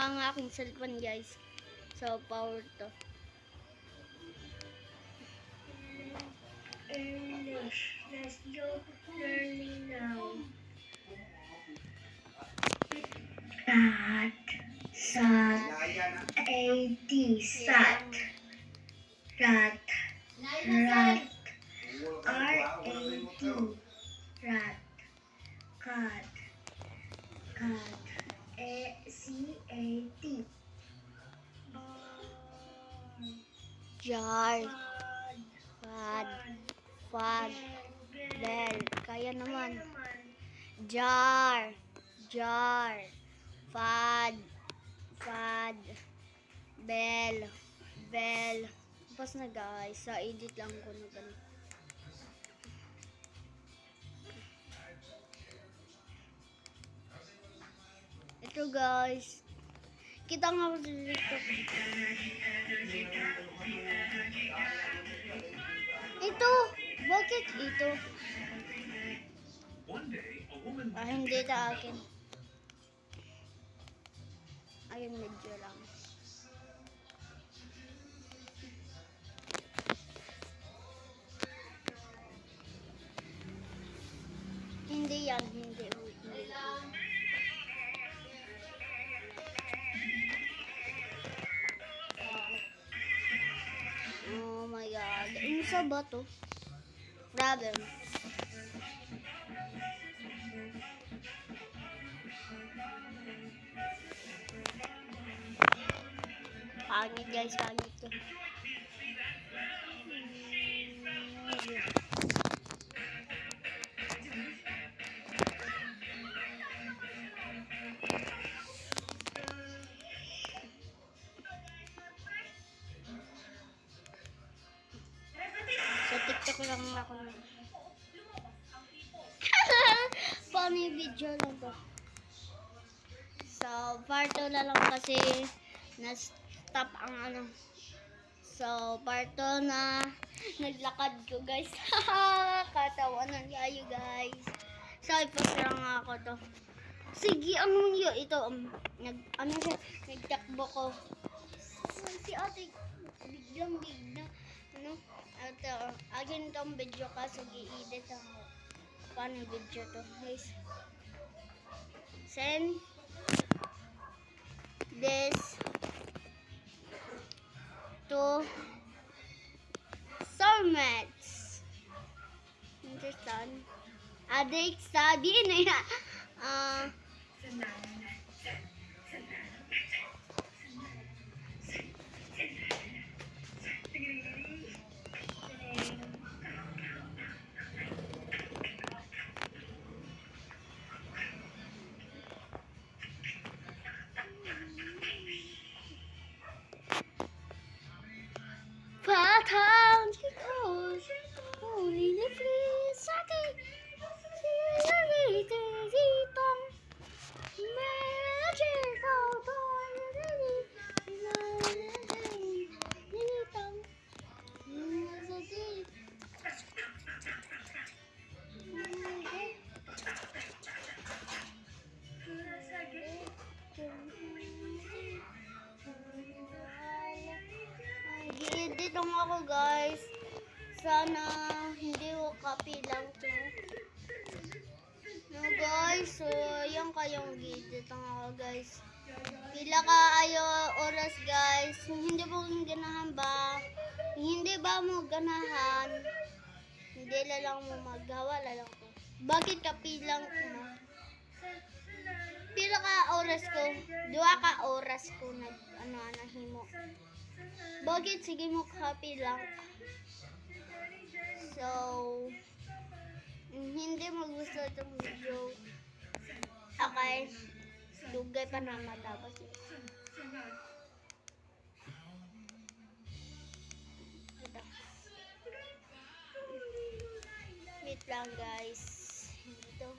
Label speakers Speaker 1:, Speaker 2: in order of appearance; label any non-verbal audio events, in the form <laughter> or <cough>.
Speaker 1: Nahang aking cellphone guys. So, power to.
Speaker 2: English. Let's go learning now. Rat, sat, ad, sat, rat, rat,
Speaker 1: Jar. Fad. Fad. Bell. Kaya naman. Jar. Jar. Fad. Fad. Bell. Bell. Tapos na guys. Sa edit lang ko na ganun. Ito guys. Kita nga ako dito. Ito. Bakit ito? Ah, hindi ta akin. Ayun, medyo lang. Hindi yan, hindi. Oh my god. Ano sa ba to? Problem. Pangit guys, pangit to. Lang ako. <laughs> Paano yung video lang to? So, part 2 na lang kasi na-stop ang ano. So, part 2 na naglakad ko guys. <laughs> Katawanan kayo guys. So, ipost lang ako to. Sige, anong yun? Ito, um, nag, ano siya, nagtakbo ko. Si ate, biglang bigla, ano, at uh, agin tong video kaso i-edit ako. Paano video to, guys? Send this to soulmates. Understand? Adik sabi na yan. Ah, Lang ako guys. Sana hindi ko copy lang to. No guys, so yan kayong gi-edit lang ako guys. Pila ka ayo oras guys. Hindi mo ganahan ba? Hindi ba mo ganahan? Hindi la lang mo maggawa la lang ko. Bakit ka pilang mo? Pila ka oras ko? Dua ka oras ko nag ano ano. Bakit sige mo copy lang? So, hindi mo gusto itong video. Okay. Dugay pa na matapos. Ito. Wait lang guys. Ito.